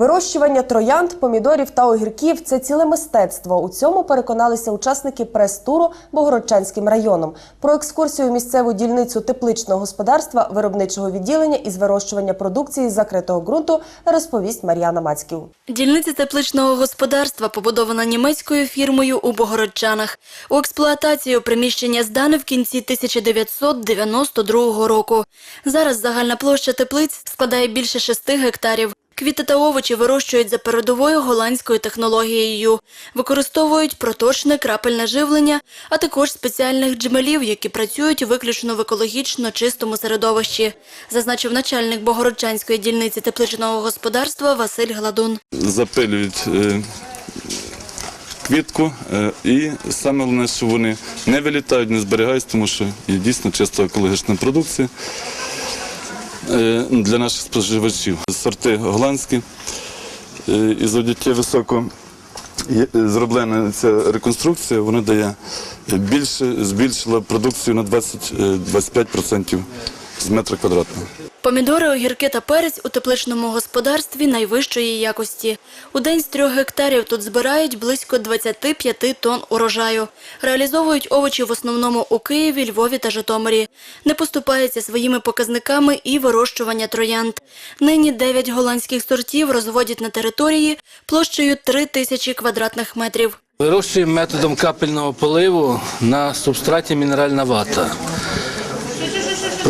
Вирощування троянд, помідорів та огірків це ціле мистецтво. У цьому переконалися учасники прес-туру Богородчанським районом. Про екскурсію у місцеву дільницю тепличного господарства, виробничого відділення із вирощування продукції з закритого ґрунту розповість Мар'яна Мацьків. Дільниця тепличного господарства побудована німецькою фірмою у Богородчанах. У експлуатацію приміщення здане в кінці 1992 року. Зараз загальна площа теплиць складає більше 6 гектарів. Квіти та овочі вирощують за передовою голландською технологією. Використовують проточне крапельне живлення, а також спеціальних джмелів, які працюють виключно в екологічно чистому середовищі, зазначив начальник Богородчанської дільниці тепличного господарства Василь Гладун. запилюють е, квітку, е, і саме головне, що вони не вилітають, не зберігаються, тому що є дійсно чисто екологічна продукція для наших споживачів. Сорти голландські е, і завдяки високо зроблена ця реконструкція, вона дає більше, збільшила продукцію на 20-25% з метра квадратного. Помідори, огірки та перець у тепличному господарстві найвищої якості. У день з трьох гектарів тут збирають близько 25 тонн урожаю. Реалізовують овочі в основному у Києві, Львові та Житомирі. Не поступається своїми показниками і вирощування троянд. Нині 9 голландських сортів розводять на території площею 3 тисячі квадратних метрів. Вирощуємо методом капельного поливу на субстраті мінеральна вата.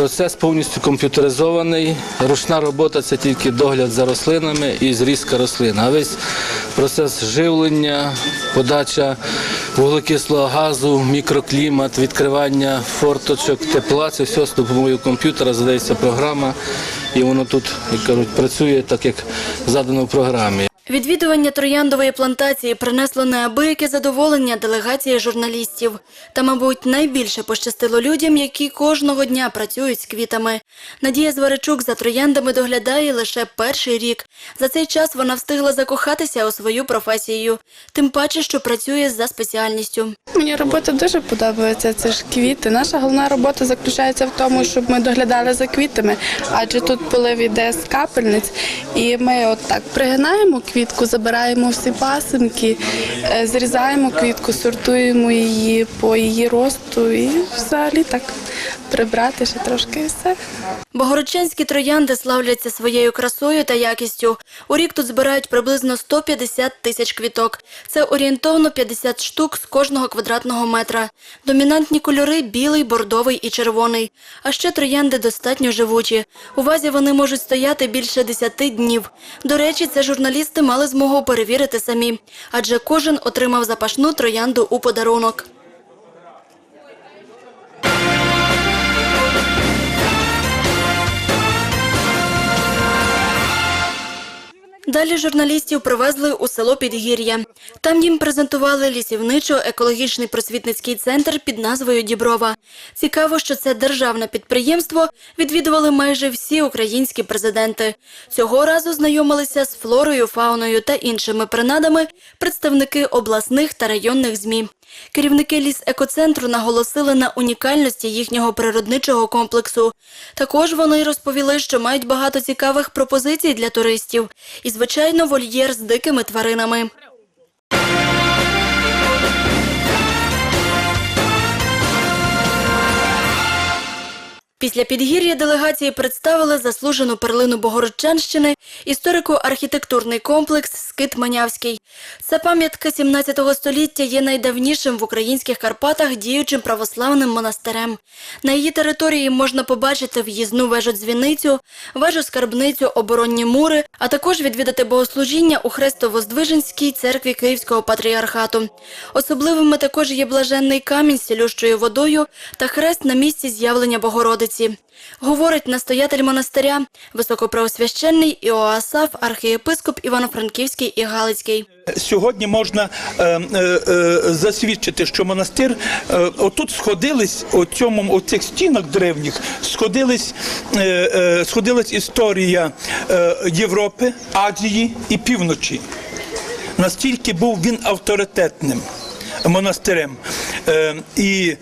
Процес повністю комп'ютеризований. Ручна робота це тільки догляд за рослинами і зрізка рослин. А весь процес живлення, подача вуглекислого газу, мікроклімат, відкривання форточок, тепла це все з допомогою комп'ютера задається програма, і воно тут, як кажуть, працює так, як задано в програмі. Відвідування трояндової плантації принесло неабияке задоволення делегації журналістів. Та, мабуть, найбільше пощастило людям, які кожного дня працюють з квітами. Надія Зваричук за трояндами доглядає лише перший рік. За цей час вона встигла закохатися у свою професію, тим паче, що працює за спеціальністю. Мені робота дуже подобається. Це ж квіти. Наша головна робота заключається в тому, щоб ми доглядали за квітами, адже тут полив іде з капельниць, і ми от так пригинаємо квітку, забираємо всі пасинки, е, зрізаємо квітку, сортуємо її по її росту і взагалі так прибрати ще трошки все. Богородчанські троянди славляться своєю красою та якістю. У рік тут збирають приблизно 150 тисяч квіток. Це орієнтовно 50 штук з кожного квадратного метра. Домінантні кольори – білий, бордовий і червоний. А ще троянди достатньо живучі. У вазі вони можуть стояти більше 10 днів. До речі, це журналісти мали змогу перевірити самі. Адже кожен отримав запашну троянду у подарунок. Далі журналістів привезли у село Підгір'я. Там їм презентували лісівничо-екологічний просвітницький центр під назвою Діброва. Цікаво, що це державне підприємство відвідували майже всі українські президенти. Цього разу знайомилися з флорою, фауною та іншими принадами представники обласних та районних ЗМІ. Керівники лісекоцентру наголосили на унікальності їхнього природничого комплексу. Також вони розповіли, що мають багато цікавих пропозицій для туристів і, звичайно, вольєр з дикими тваринами. Після підгір'я делегації представили заслужену перлину Богородчанщини історико-архітектурний комплекс Скит Манявський. Ця пам'ятка 17 століття є найдавнішим в українських Карпатах діючим православним монастирем. На її території можна побачити в'їзну вежу-дзвіницю, вежу-скарбницю, оборонні мури, а також відвідати богослужіння у Хресто-Воздвиженській церкві Київського патріархату. Особливими також є блаженний камінь з цілющою водою та хрест на місці з'явлення Богородиці. Говорить настоятель монастиря, високопреосвященний Іоасаф, архієпископ Івано-Франківський і Галицький. Сьогодні можна е, е, е, засвідчити, що монастир е, отут сходились у цьому у цих стінах древніх, сходились, е, е, сходилась історія е, Європи, Азії і півночі. Настільки був він авторитетним монастирем. Е, і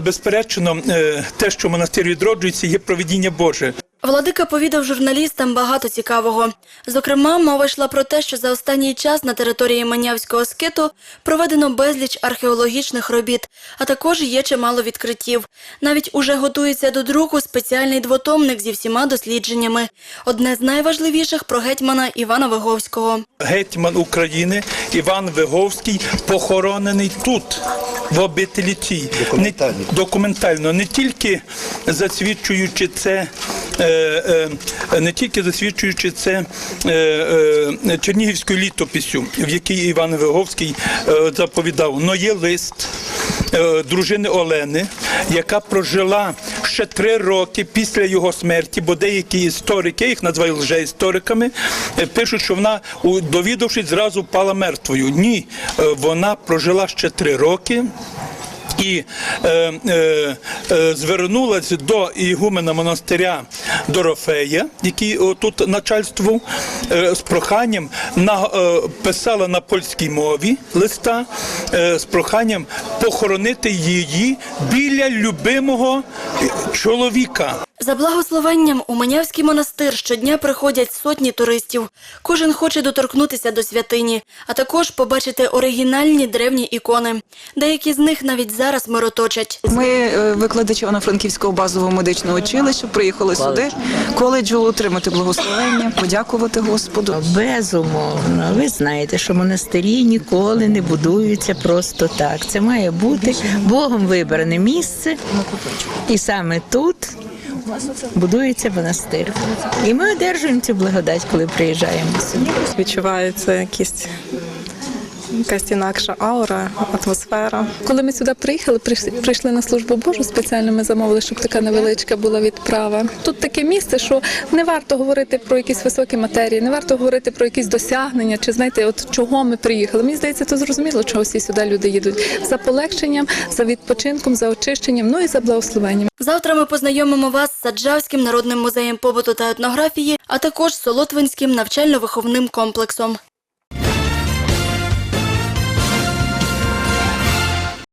безперечно, е, те, що монастир відроджується, є провідіння Боже. Владика повідав журналістам багато цікавого. Зокрема, мова йшла про те, що за останній час на території Манявського скиту проведено безліч археологічних робіт, а також є чимало відкриттів. Навіть уже готується до друку спеціальний двотомник зі всіма дослідженнями. Одне з найважливіших про гетьмана Івана Виговського. Гетьман України Іван Виговський похоронений тут. В обителі цій документально. Не, документально, не тільки засвідчуючи це, е, е, не тільки засвідчуючи це е, е, Чернігівською літописю, в якій Іван Виговський е, заповідав, но є лист е, дружини Олени, яка прожила ще три роки після його смерті, бо деякі історики, їх називаю лжеісториками, е, пишуть, що вона, довідавшись, зразу впала мертвою. Ні, е, вона прожила ще три роки. І е, е, е, звернулася до ігумена монастиря Дорофея, який тут начальствував, е, з проханням на, е, писала на польській мові листа е, з проханням похоронити її біля любимого чоловіка. За благословенням у Манявський монастир щодня приходять сотні туристів. Кожен хоче доторкнутися до святині, а також побачити оригінальні древні ікони. Деякі з них навіть зараз мироточать. Ми е, викладачі Івано-Франківського базового медичного училища приїхали сюди, коледжу отримати благословення, подякувати Господу. Безумовно, ви знаєте, що монастирі ніколи не будуються просто так. Це має бути Богом вибране місце, і саме тут будується монастир. І ми одержуємо цю благодать, коли приїжджаємо сюди. відчувається якісь. Якась інакша аура, атмосфера. Коли ми сюди приїхали, прийшли, на службу Божу спеціально. Ми замовили, щоб така невеличка була відправа. Тут таке місце, що не варто говорити про якісь високі матерії, не варто говорити про якісь досягнення, чи знаєте, от чого ми приїхали. Мені здається, то зрозуміло, чого всі сюди люди їдуть за полегшенням, за відпочинком, за очищенням, ну і за благословенням. Завтра ми познайомимо вас з Саджавським народним музеєм побуту та етнографії, а також Солотвинським навчально-виховним комплексом.